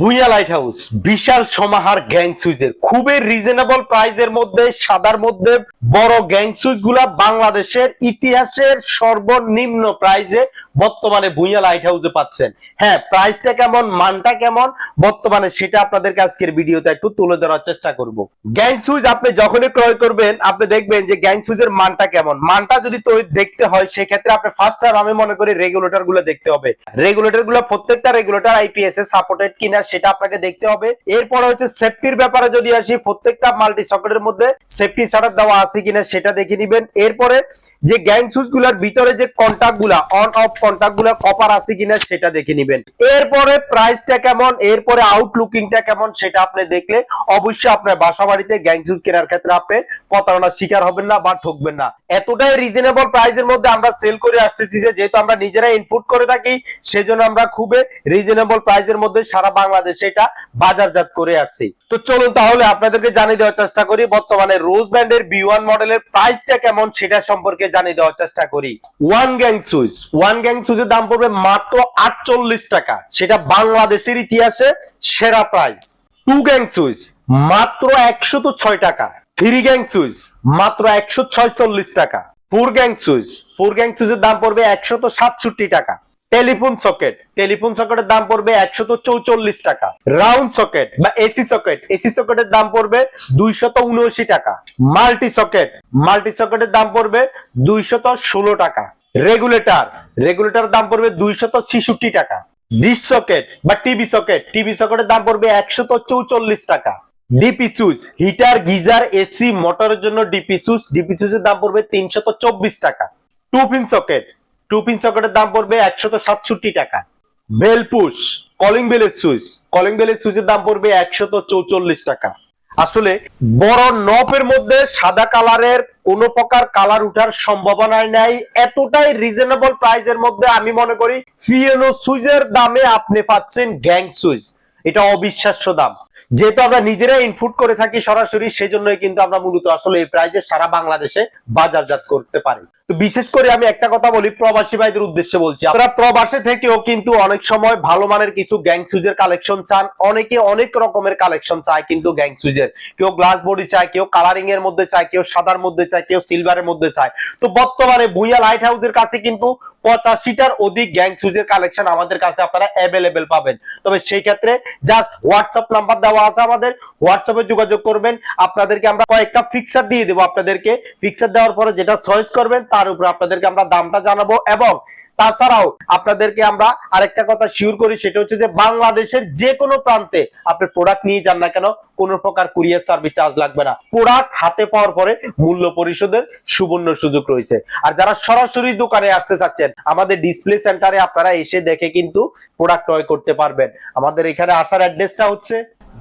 Bhuiyan light house বিশাল সমাহার gang সুইচের খুবই রিজনেবল প্রাইসের মধ্যে, সাদার মধ্যে বড় গ্যাং সুইচগুলা বাংলাদেশের ইতিহাসের সর্বনিম্ন প্রাইসে বর্তমানে ভুইয়া লাইট হাউসে পাচ্ছেন। হ্যাঁ প্রাইসটা কেমন, মানটা কেমন, বর্তমানে সেটা আপনাদেরকে আজকের ভিডিওতে একটু তুলে ধরার চেষ্টা করব। গ্যাং সুইচ আপনি যখনই ক্রয় করবেন, আপনি দেখবেন যে গ্যাং সুইচের মানটা কেমন। মানটা যদি তো দেখতে হয়, সেক্ষেত্রে আপনি ফার্স্ট টাইম আমি মনে করি রেগুলেটরগুলো দেখতে হবে। রেগুলেটরগুলো প্রত্যেকটা রেগুলেটর আইপিএস এর সাপোর্টেড কিনা সেটা আপনাকে দেখতে হবে। এরপরে হচ্ছে সেফটির ব্যাপারে যদি আসি, প্রত্যেকটা মাল্টি সকেটের মধ্যে সেফটি শাটার দেওয়া আছে কিনা সেটা দেখে নিবেন। এরপরে যে গ্যাং সুইচগুলার ভিতরে যে কন্টাক্টগুলা অন অফ কন্টাক্টগুলা কপার আছে কিনা সেটা দেখে নিবেন। এরপরে প্রাইসটা কেমন, এরপরে আউটলুকিংটা কেমন সেটা আপনি দেখলে অবশ্যই আপনার বাসা বাড়িতে গ্যাং সুইচ কেনার ক্ষেত্রে আপনি প্রতারণার শিকার হবেন না বা ঠকবেন না। এতটাই রিজনেবল প্রাইসের মধ্যে আমরা সেল করে আসতেছি যেহেতু আমরা নিজেরা ইনপুট করে থাকি, সেজন্য আমরা খুবই রিজনেবল প্রাইসের মধ্যে সারা বাংলাদেশে এটা বাজারজাত করে আসছি। তো চলুন তাহলে আপনাদেরকে জানিয়ে দেওয়ার চেষ্টা করি, বর্তমানে রোজ ব্যান্ডের বি ওয়ান মডেলের প্রাইসটা কেমন সেটা সম্পর্কে জানিয়ে দেওয়ার চেষ্টা করি। One gang switch, one gang সুইচের দাম পড়বে মাত্র আটচল্লিশ টাকা। সেটা বাংলাদেশের ইতিহাসে সেরা প্রাইস টু গ্যাং সুইচ, মাত্র একশো তো ছয় টাকা। থ্রি গ্যাং সুইচ, মাত্র একশো ছয়চল্লিশ টাকা। Four gang switch four gang সুইচের দাম পড়বে একশো তো সাতষট্টি টাকা। Telephone socket. টেলিফোন সকেটের দাম পড়বে একশো তো চৌচল্লিশ টাকা। রাউন্ড সকেট বা এসি সকেট। এসি সকেটের দাম পড়বে দুইশত উনআশি টাকা। Multi socket. মাল্টি সকেটের দাম পড়বে দুইশত ষোলো টাকা। রেগুলেটর। রেগুলেটর দাম পড়বে দুইশত ছিষট্টি টাকা। ডিশ সকেট বা টিভি সকেট। টিভি সকেটের দাম পড়বে একশত চৌচল্লিশ টাকা। DP switch. Heater, geyser, AC, মোটরের জন্য ডিপি সুইচ। ডিপি সুইচের দাম পড়বে তিনশত চব্বিশ টাকা। Two pin socket. Two pin সকেটের দাম পড়বে একশত সাতষট্টি টাকা। বেল পুশ, কলিং বেলের সুইচ, কলিং বেলের সুইচের দাম পড়বে একশত চৌচল্লিশ টাকা। আসলে বড় নপের মধ্যে সাদা কালারের কোন প্রকার কালার উঠার সম্ভাবনাই নাই। এতটাই রিজনেবল প্রাইসের মধ্যে আমি মনে করি ফিয়েনো সুইচের দামে আপনি পাচ্ছেন গ্যাং সুইচ। এটা অবিশ্বাস্য দাম। যেহেতু আমরা নিজেরাই ইনপুট করে থাকি সরাসরি, সেজন্যই কিন্তু আমরা মূলত আসলে এই প্রাইজে সারা বাংলাদেশে বাজারজাত করতে পারি। তো বিশেষ করে আমি একটা কথা বলি, প্রবাসী ভাইদের উদ্দেশ্যে বলছি। আপনারা প্রবাসে থেকেও কিন্তু অনেক সময় ভালো মানের কিছু গ্যাং সুইজের কালেকশন চান। অনেকে অনেক রকমের কালেকশন চায় কিন্তু গ্যাং সুইজের কেউ গ্লাস বডি চায়, কেউ কালারিং এর মধ্যে চায়, কেউ সাদার মধ্যে চায়, কেউ সিলভারের মধ্যে চায়। তো বর্তমানে ভুইয়া লাইট হাউসের কাছে কিন্তু পঁচাশিটার অধিক গ্যাং সুইজের কালেকশন আমাদের কাছে আপনারা অ্যাভেলেবেল পাবেন। তবে সেই ক্ষেত্রে জাস্ট হোয়াটসঅ্যাপ নাম্বার দেওয়া আছে আমাদের হোয়াটসঅ্যাপে যোগাযোগ করবেন। আপনাদেরকে আমরা কয়েকটা ফিক্সার দিয়ে দেবো আপনাদেরকে। ফিক্সার দেওয়ার পরে যেটা চয়েস করবেন, তার উপরে আপনাদেরকে আমরা দামটা জানাব এবং তাছাড়াও আপনাদেরকে আমরা আরেকটা কথা শিওর করি, সেটা হচ্ছে যে বাংলাদেশের যে কোনো প্রান্তে আপনি প্রোডাক্ট নিয়ে যান না কেন, কোন প্রকার কুরিয়ার সার্ভিস চার্জ লাগবে না। প্রোডাক্ট হাতে পাওয়ার পরে মূল্য পরিশোধের সুবর্ণ সুযোগ রয়েছে। আর যারা সরাসরি দোকানে আসতে চাচ্ছেন, আমাদের ডিসপ্লে সেন্টারে আপনারা এসে দেখে কিন্তু প্রোডাক্ট ক্রয় করতে পারবেন। আমাদের এখানে আসার অ্যাড্রেসটা হচ্ছে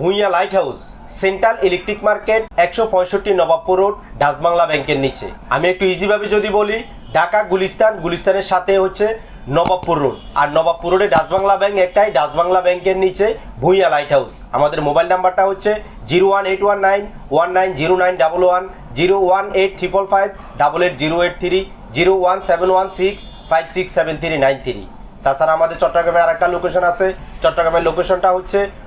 Bhuiyan light house central electric market একশো পঁয়ষট্টি নবাবপুর রোড ডাচবাংলা ব্যাংকের নিচে। আমি একটু ইজিভাবে যদি বলি, ঢাকা, গুলিস্তান, গুলিস্তানের সাথে হচ্ছে নবাবপুর রোড। আর নবাবপুর রোডে ডাচবাংলা ব্যাংক একটাই ডাচবাংলা ব্যাংকের নিচে ভুঁইয়া লাইট হাউস আমাদের মোবাইল নাম্বারটা হচ্ছে zero one eight one nine one nine zero nine double one, zero one eight triple five double eight zero eight three, zero one seven one six, five six seven three nine three. তাছাড়া আমাদের চট্টগ্রামে আরেকটা location আছে। চট্টগ্রামের লোকেশনটা হচ্ছে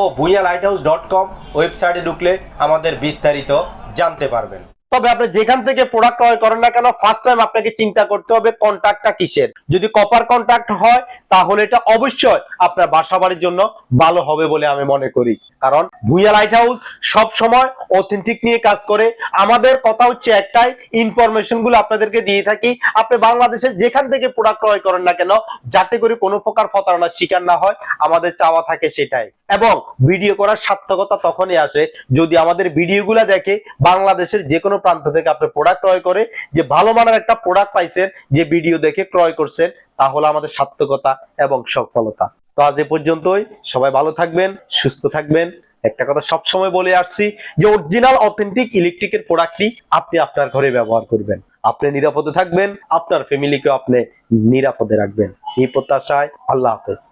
ও Bhuiyan light house dot com ওয়েবসাইটে ঢুকলে আমাদের বিস্তারিত জানতে পারবেন। তবে আপনি যেখান থেকে প্রোডাক্ট ক্রয় করেন না কেন ফার্স্ট টাইম আপনাকে চিন্তা করতে হবে কন্ট্যাক্টটা কিসের। যদি কপার কন্ট্যাক্ট হয়, তাহলে এটা অবশ্যই আপনার বাসা বাড়ির জন্য ভালো হবে বলে আমি মনে করি। কারণ ভুইয়া লাইট হাউস সব সময় অথেন্টিক নিয়ে কাজ করে। আমাদের কথা হচ্ছে একটাই ইনফরমেশনগুলো আপনাদেরকে দিয়ে থাকি। আপনি বাংলাদেশের যেখান থেকে প্রোডাক্ট ক্রয় করেন না কেন, যাতে করে কোনো প্রকার প্রতারণার শিকার না হয়, আমাদের চাওয়া থাকে সেটাই। এবং ভিডিও করার সার্থকতা তখনই আসে যদি আমাদের ভিডিওগুলো দেখে বাংলাদেশের যে কোনো প্রান্ত থেকে আপনি প্রোডাক্ট ক্রয় করে যে ভালো মানের একটা প্রোডাক্ট পাইছেন, যে ভিডিও দেখে ক্রয় করছেন, তাহলে আমাদের সার্থকতা এবং সফলতা। তো আজ এ পর্যন্তই, সবাই ভালো থাকবেন, সুস্থ থাকবেন। একটা কথা সবসময় বলে আসছি, যে অরিজিনাল অথেন্টিক ইলেকট্রিকের প্রোডাক্টটি আপনি আপনার ঘরে ব্যবহার করবেন। আপনি নিরাপদে থাকবেন, আপনার ফ্যামিলিকে আপনি নিরাপদে রাখবেন। এই প্রত্যাশায় আল্লাহ হাফেজ।